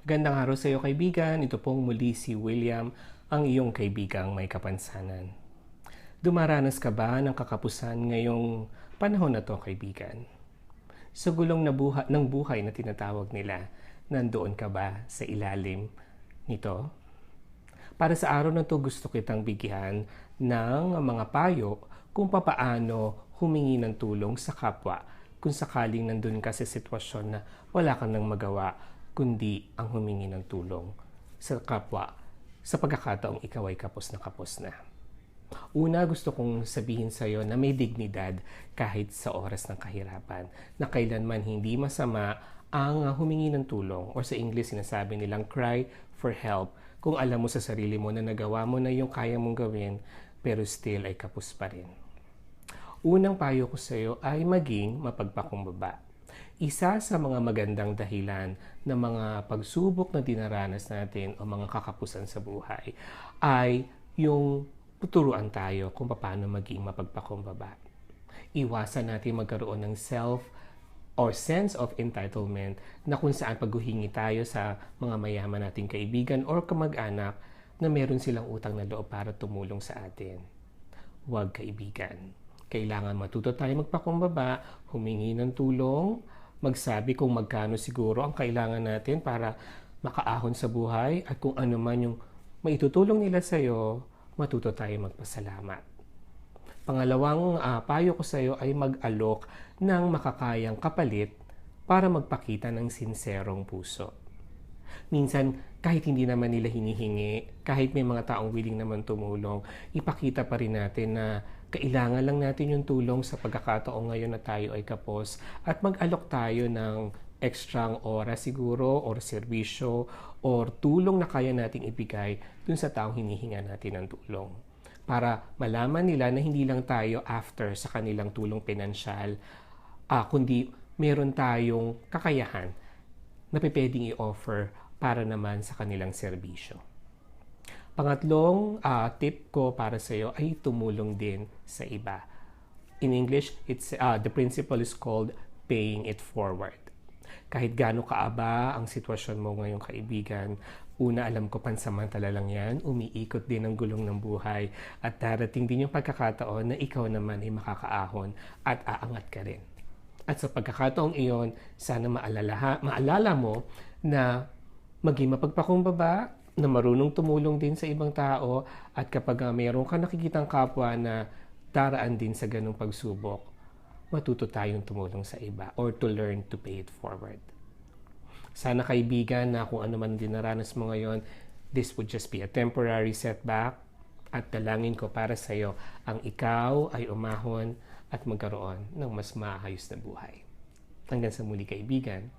Gandang araw sa iyo kaibigan, ito pong muli si William, ang iyong kaibigang may kapansanan. Dumaranas ka ba ng kakapusan ngayong panahon na to kaibigan? Sa gulong na buha, ng buhay na tinatawag nila, nandoon ka ba sa ilalim nito? Para sa araw na to gusto kitang bigyan ng mga payo kung papaano humingi ng tulong sa kapwa kung sakaling nandun ka sa sitwasyon na wala kang nang magawa kundi ang humingi ng tulong sa kapwa sa pagkakataong ikaw ay kapos na kapos na. Una, gusto kong sabihin sa iyo na may dignidad kahit sa oras ng kahirapan, na kailanman hindi masama ang humingi ng tulong or sa English sinasabi nilang cry for help kung alam mo sa sarili mo na nagawa mo na yung kaya mong gawin pero still ay kapos pa rin. Unang payo ko sa iyo ay maging mapagpakumbaba. Isa sa mga magandang dahilan ng mga pagsubok na dinaranas natin o mga kakapusan sa buhay ay yung tuturuan tayo kung paano maging mapagpakumbaba. Iwasan natin magkaroon ng self or sense of entitlement na kung saan paghuhingi tayo sa mga mayaman nating kaibigan or kamag-anak na meron silang utang na loob para tumulong sa atin. Huwag kaibigan kailangan matuto tayo magpakumbaba, humingi ng tulong, magsabi kung magkano siguro ang kailangan natin para makaahon sa buhay at kung ano man yung maitutulong nila sa iyo, matuto tayo magpasalamat. Pangalawang uh, payo ko sa iyo ay mag-alok ng makakayang kapalit para magpakita ng sinserong puso. Minsan, kahit hindi naman nila hinihingi, kahit may mga taong willing naman tumulong, ipakita pa rin natin na kailangan lang natin yung tulong sa pagkakataong ngayon na tayo ay kapos at mag-alok tayo ng ekstrang oras siguro or serbisyo or tulong na kaya nating ibigay dun sa taong hinihinga natin ng tulong. Para malaman nila na hindi lang tayo after sa kanilang tulong pinansyal, uh, kundi meron tayong kakayahan na pwedeng i-offer para naman sa kanilang serbisyo. Pangatlong uh, tip ko para sa iyo ay tumulong din sa iba. In English, it's uh, the principle is called paying it forward. Kahit gaano kaaba ang sitwasyon mo ngayong kaibigan, una alam ko pansamantala lang yan, umiikot din ang gulong ng buhay at darating din yung pagkakataon na ikaw naman ay makakaahon at aangat ka rin. At sa pagkakataong iyon, sana maalala, maalala mo na maging mapagpakumbaba, na marunong tumulong din sa ibang tao at kapag uh, mayroon ka nakikitang kapwa na daraan din sa ganong pagsubok, matuto tayong tumulong sa iba or to learn to pay it forward. Sana kaibigan na kung ano man dinaranas mo ngayon, this would just be a temporary setback at dalangin ko para sa iyo ang ikaw ay umahon at magkaroon ng mas maayos na buhay. Hanggang sa muli kaibigan,